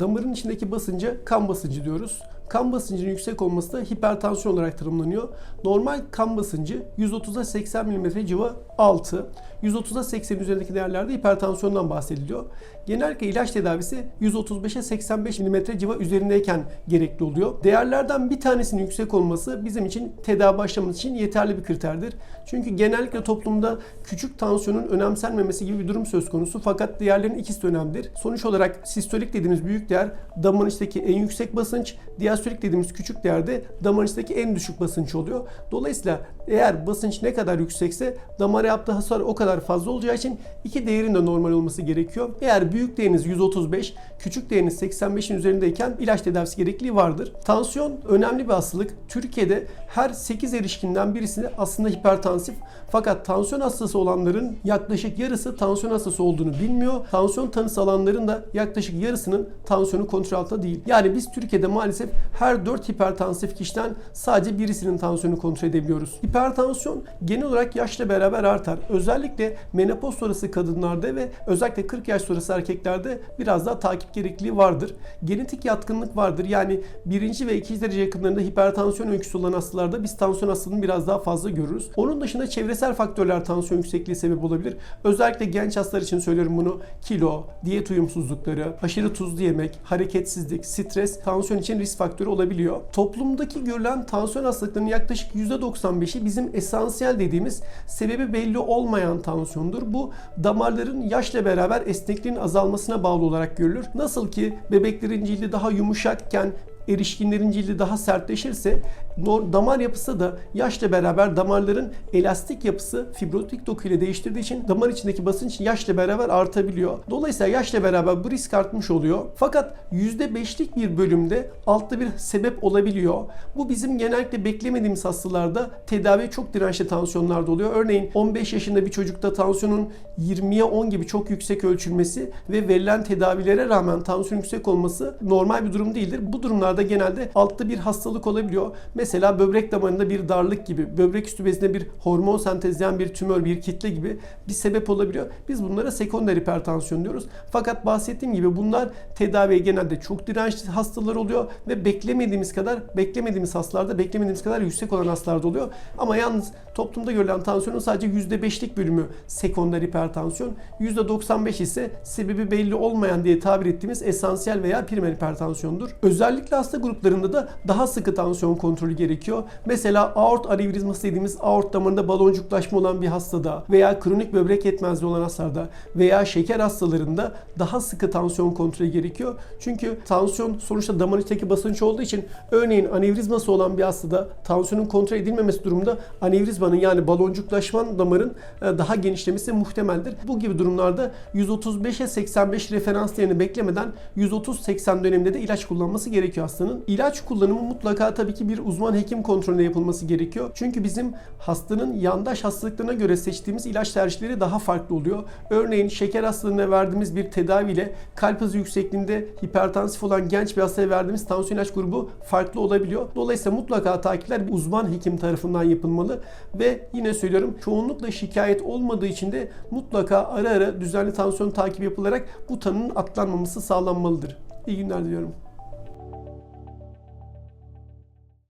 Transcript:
Damarın içindeki basınca kan basıncı diyoruz. Kan basıncının yüksek olması da hipertansiyon olarak tanımlanıyor. Normal kan basıncı 130'a 80 mm civa altı. 130'a 80 üzerindeki değerlerde hipertansiyondan bahsediliyor. Genellikle ilaç tedavisi 135'e 85 mm civa üzerindeyken gerekli oluyor. Değerlerden bir tanesinin yüksek olması bizim için tedavi başlaması için yeterli bir kriterdir. Çünkü genellikle toplumda küçük tansiyonun önemsenmemesi gibi bir durum söz konusu fakat diğerlerinin ikisi de önemlidir. Sonuç olarak sistolik dediğimiz büyük değer damarın içindeki en yüksek basınç, diastolik dediğimiz küçük değerde damarın içindeki en düşük basınç oluyor. Dolayısıyla eğer basınç ne kadar yüksekse damara yaptığı hasar o kadar fazla olacağı için iki değerin de normal olması gerekiyor. Eğer büyük değeriniz 135, küçük değeriniz 85'in üzerindeyken ilaç tedavisi gerekliliği vardır. Tansiyon önemli bir hastalık. Türkiye'de her 8 erişkinden birisi aslında hipertansif. Fakat tansiyon hastası olanların yaklaşık yarısı tansiyon hastası olduğunu bilmiyor. Tansiyon tanısı alanların da yaklaşık yarısının tansiyonu kontrol altında değil. Yani biz Türkiye'de maalesef her 4 hipertansif kişiden sadece birisinin tansiyonu kontrol edebiliyoruz. Hipertansiyon genel olarak yaşla beraber artar. Özellikle menopoz sonrası kadınlarda ve özellikle 40 yaş sonrası erkeklerde biraz daha takip gerekliliği vardır. Genetik yatkınlık vardır. Yani birinci ve ikinci derece yakınlarında hipertansiyon öyküsü olan hastalarda biz tansiyon hastalığını biraz daha fazla görürüz. Onun dışında çevresel faktörler tansiyon yüksekliği sebep olabilir. Özellikle genç hastalar için söylüyorum bunu. Kilo, diyet uyumsuzlukları, aşırı tuzlu yemek, hareketsizlik, stres tansiyon için risk faktörü olabiliyor. Toplumdaki görülen tansiyon hastalıklarının yaklaşık %95'i bizim esansiyel dediğimiz sebebi belli olmayan tansiyondur. Bu damarların yaşla beraber esnekliğin azalmasına bağlı olarak görülür. Nasıl ki bebeklerin cildi daha yumuşakken erişkinlerin cildi daha sertleşirse damar yapısı da yaşla beraber damarların elastik yapısı fibrotik doku ile değiştirdiği için damar içindeki basınç yaşla beraber artabiliyor. Dolayısıyla yaşla beraber bu risk artmış oluyor. Fakat %5'lik bir bölümde altta bir sebep olabiliyor. Bu bizim genellikle beklemediğimiz hastalarda tedaviye çok dirençli tansiyonlarda oluyor. Örneğin 15 yaşında bir çocukta tansiyonun 20'ye 10 gibi çok yüksek ölçülmesi ve verilen tedavilere rağmen tansiyon yüksek olması normal bir durum değildir. Bu durumlarda genelde altta bir hastalık olabiliyor. Mesela böbrek damarında bir darlık gibi, böbrek üstü bezinde bir hormon sentezleyen bir tümör, bir kitle gibi bir sebep olabiliyor. Biz bunlara sekonder hipertansiyon diyoruz. Fakat bahsettiğim gibi bunlar tedaviye genelde çok dirençli hastalar oluyor ve beklemediğimiz kadar, beklemediğimiz hastalarda beklemediğimiz kadar yüksek olan hastalarda oluyor. Ama yalnız toplumda görülen tansiyonun sadece %5'lik bölümü sekonder hipertansiyon, %95 ise sebebi belli olmayan diye tabir ettiğimiz esansiyel veya primer hipertansiyondur. Özellikle hasta gruplarında da daha sıkı tansiyon kontrolü gerekiyor. Mesela aort anevrizması dediğimiz aort damarında baloncuklaşma olan bir hastada veya kronik böbrek yetmezliği olan hastalarda veya şeker hastalarında daha sıkı tansiyon kontrolü gerekiyor. Çünkü tansiyon sonuçta damar içindeki basınç olduğu için örneğin anevrizması olan bir hastada tansiyonun kontrol edilmemesi durumunda anevrizmanın yani baloncuklaşman damarın e, daha genişlemesi muhtemeldir. Bu gibi durumlarda 135'e 85 referans değerini beklemeden 130-80 döneminde de ilaç kullanması gerekiyor hastanın. İlaç kullanımı mutlaka tabii ki bir uzman hekim kontrolünde yapılması gerekiyor. Çünkü bizim hastanın yandaş hastalıklarına göre seçtiğimiz ilaç tercihleri daha farklı oluyor. Örneğin şeker hastalığına verdiğimiz bir tedaviyle kalp hızı yüksekliğinde hipertansif olan genç bir hastaya verdiğimiz tansiyon ilaç grubu farklı olabiliyor. Dolayısıyla mutlaka takipler bir uzman hekim tarafından yapılmalı ve yine söylüyorum çoğunlukla şikayet olmadığı için de mutlaka ara ara düzenli tansiyon takibi yapılarak bu tanının atlanmaması sağlanmalıdır. İyi günler diliyorum.